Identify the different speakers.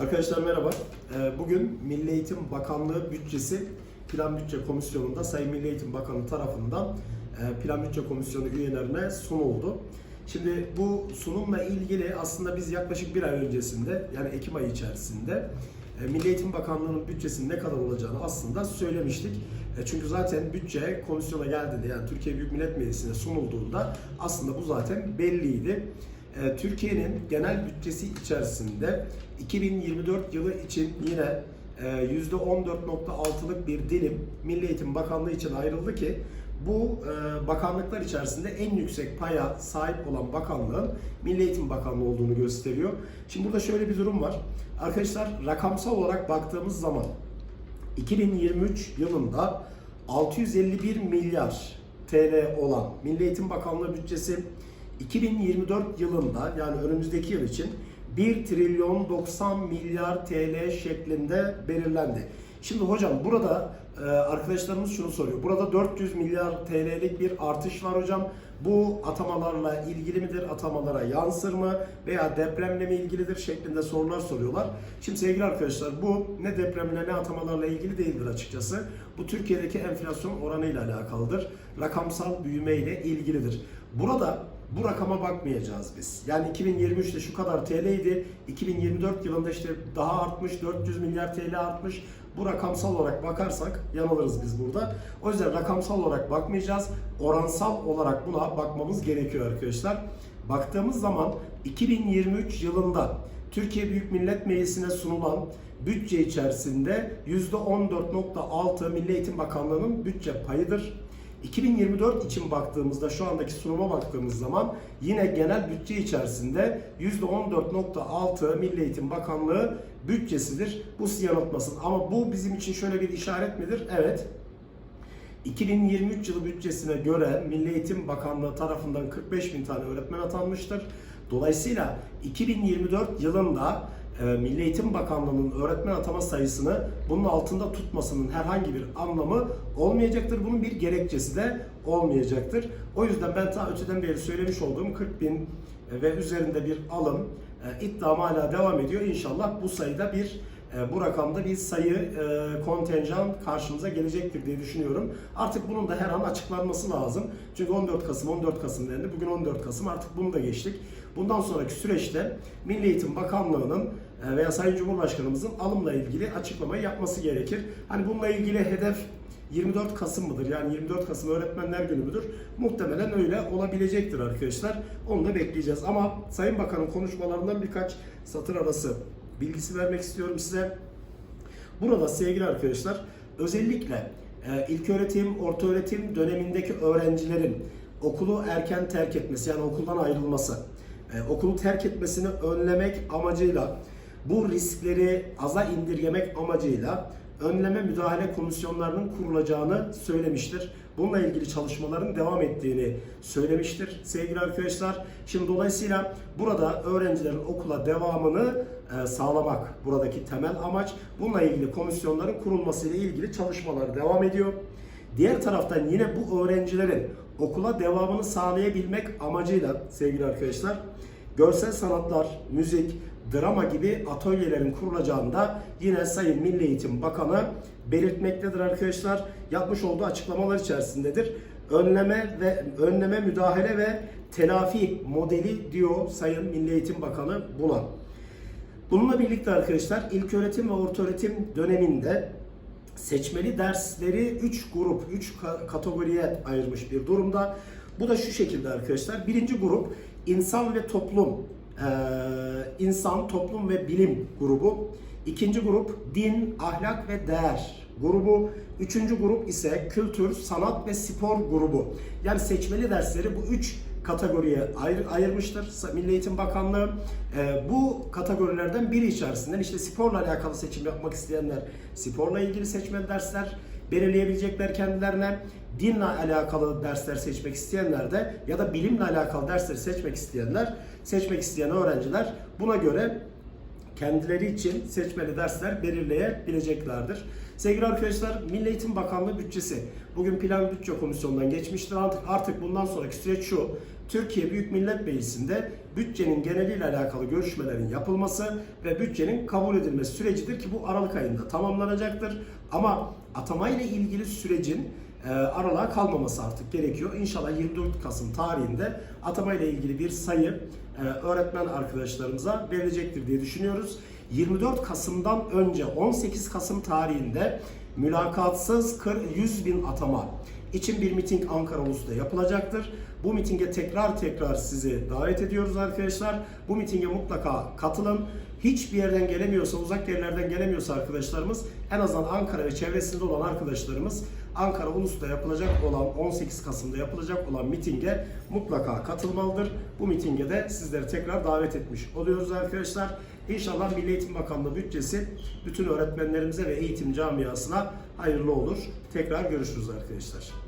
Speaker 1: Arkadaşlar merhaba. Ee, Bugün Milli Eğitim Bakanlığı bütçesi Plan Bütçe Komisyonu'nda Sayın Milli Eğitim Bakanı tarafından e, Plan Bütçe Komisyonu üyelerine sunuldu. Şimdi bu sunumla ilgili aslında biz yaklaşık bir ay öncesinde yani Ekim ayı içerisinde e, Milli Eğitim Bakanlığı'nın bütçesinin ne kadar olacağını aslında söylemiştik. E, Çünkü zaten bütçe komisyona geldiğinde yani Türkiye Büyük Millet Meclisi'ne sunulduğunda aslında bu zaten belliydi. E, Türkiye'nin genel bütçesi içerisinde 2024 yılı için yine e, %14.6'lık bir dilim Milli Eğitim Bakanlığı için ayrıldı ki bu e, bakanlıklar içerisinde en yüksek paya sahip olan bakanlığın Milli Eğitim Bakanlığı olduğunu gösteriyor. Şimdi burada şöyle bir durum var. Arkadaşlar rakamsal olarak baktığımız zaman 2023 yılında 651 milyar TL olan Milli Eğitim Bakanlığı bütçesi 2024 yılında yani önümüzdeki yıl için 1 trilyon 90 milyar TL şeklinde belirlendi. Şimdi hocam burada e, arkadaşlarımız şunu soruyor. Burada 400 milyar TL'lik bir artış var hocam. Bu atamalarla ilgili midir? Atamalara yansır mı? Veya depremle mi ilgilidir? Şeklinde sorular soruyorlar. Şimdi sevgili arkadaşlar bu ne depremle ne atamalarla ilgili değildir açıkçası. Bu Türkiye'deki enflasyon oranıyla alakalıdır. Rakamsal büyüme ile ilgilidir. Burada bu rakama bakmayacağız biz. Yani 2023'te şu kadar TL idi. 2024 yılında işte daha artmış, 400 milyar TL artmış. Bu rakamsal olarak bakarsak yanılırız biz burada. O yüzden rakamsal olarak bakmayacağız. Oransal olarak buna bakmamız gerekiyor arkadaşlar. Baktığımız zaman 2023 yılında Türkiye Büyük Millet Meclisi'ne sunulan bütçe içerisinde %14.6 Milli Eğitim Bakanlığı'nın bütçe payıdır. 2024 için baktığımızda şu andaki sunuma baktığımız zaman yine genel bütçe içerisinde %14.6 Milli Eğitim Bakanlığı bütçesidir. Bu sizi yanıltmasın. Ama bu bizim için şöyle bir işaret midir? Evet. 2023 yılı bütçesine göre Milli Eğitim Bakanlığı tarafından 45 bin tane öğretmen atanmıştır. Dolayısıyla 2024 yılında Milli Eğitim Bakanlığı'nın öğretmen atama sayısını bunun altında tutmasının herhangi bir anlamı olmayacaktır. Bunun bir gerekçesi de olmayacaktır. O yüzden ben ta öteden beri söylemiş olduğum 40 bin e, ve üzerinde bir alım e, iddiam hala devam ediyor. İnşallah bu sayıda bir e, bu rakamda bir sayı e, kontenjan karşımıza gelecektir diye düşünüyorum. Artık bunun da her an açıklanması lazım. Çünkü 14 Kasım 14 Kasım dendi. Bugün 14 Kasım artık bunu da geçtik. Bundan sonraki süreçte Milli Eğitim Bakanlığı'nın e, veya Sayın Cumhurbaşkanımızın alımla ilgili açıklamayı yapması gerekir. Hani bununla ilgili hedef 24 Kasım mıdır? Yani 24 Kasım Öğretmenler Günü müdür? Muhtemelen öyle olabilecektir arkadaşlar. Onu da bekleyeceğiz. Ama Sayın Bakan'ın konuşmalarından birkaç satır arası bilgisi vermek istiyorum size. Burada sevgili arkadaşlar özellikle e, ilköğretim, ortaöğretim dönemindeki öğrencilerin okulu erken terk etmesi yani okuldan ayrılması, e, okulu terk etmesini önlemek amacıyla bu riskleri aza indirgemek amacıyla önleme müdahale komisyonlarının kurulacağını söylemiştir. Bununla ilgili çalışmaların devam ettiğini söylemiştir sevgili arkadaşlar. Şimdi dolayısıyla burada öğrencilerin okula devamını e, sağlamak buradaki temel amaç. Bununla ilgili komisyonların kurulması ile ilgili çalışmalar devam ediyor. Diğer taraftan yine bu öğrencilerin okula devamını sağlayabilmek amacıyla sevgili arkadaşlar görsel sanatlar, müzik, drama gibi atölyelerin kurulacağını da yine Sayın Milli Eğitim Bakanı belirtmektedir arkadaşlar. Yapmış olduğu açıklamalar içerisindedir. Önleme ve önleme, müdahale ve telafi modeli diyor Sayın Milli Eğitim Bakanı buna. Bununla birlikte arkadaşlar ilköğretim ve ortaöğretim döneminde seçmeli dersleri 3 grup, 3 kategoriye ayırmış bir durumda. Bu da şu şekilde arkadaşlar. Birinci grup insan ve toplum, ee, insan, toplum ve bilim grubu. İkinci grup din, ahlak ve değer grubu. Üçüncü grup ise kültür, sanat ve spor grubu. Yani seçmeli dersleri bu üç kategoriye ayır, ayırmıştır Milli Eğitim Bakanlığı. Ee, bu kategorilerden biri içerisinden işte sporla alakalı seçim yapmak isteyenler sporla ilgili seçmeli dersler belirleyebilecekler kendilerine. Dinle alakalı dersler seçmek isteyenler de ya da bilimle alakalı dersleri seçmek isteyenler, seçmek isteyen öğrenciler buna göre kendileri için seçmeli dersler belirleyebileceklerdir. Sevgili arkadaşlar, Milli Eğitim Bakanlığı bütçesi bugün Plan Bütçe Komisyonu'ndan geçmiştir. Artık, artık bundan sonraki süreç şu. Türkiye Büyük Millet Meclisi'nde bütçenin geneliyle alakalı görüşmelerin yapılması ve bütçenin kabul edilmesi sürecidir ki bu Aralık ayında tamamlanacaktır. Ama atama ile ilgili sürecin e, aralığa kalmaması artık gerekiyor. İnşallah 24 Kasım tarihinde atama ile ilgili bir sayı e, öğretmen arkadaşlarımıza verilecektir diye düşünüyoruz. 24 Kasım'dan önce 18 Kasım tarihinde mülakatsız 40 100 bin atama için bir miting Ankara Ulus'ta yapılacaktır. Bu mitinge tekrar tekrar sizi davet ediyoruz arkadaşlar. Bu mitinge mutlaka katılın. Hiçbir yerden gelemiyorsa, uzak yerlerden gelemiyorsa arkadaşlarımız en azından Ankara ve çevresinde olan arkadaşlarımız Ankara Ulus'ta yapılacak olan 18 Kasım'da yapılacak olan mitinge mutlaka katılmalıdır. Bu mitinge de sizleri tekrar davet etmiş oluyoruz arkadaşlar. İnşallah Milli Eğitim Bakanlığı bütçesi bütün öğretmenlerimize ve eğitim camiasına hayırlı olur. Tekrar görüşürüz arkadaşlar.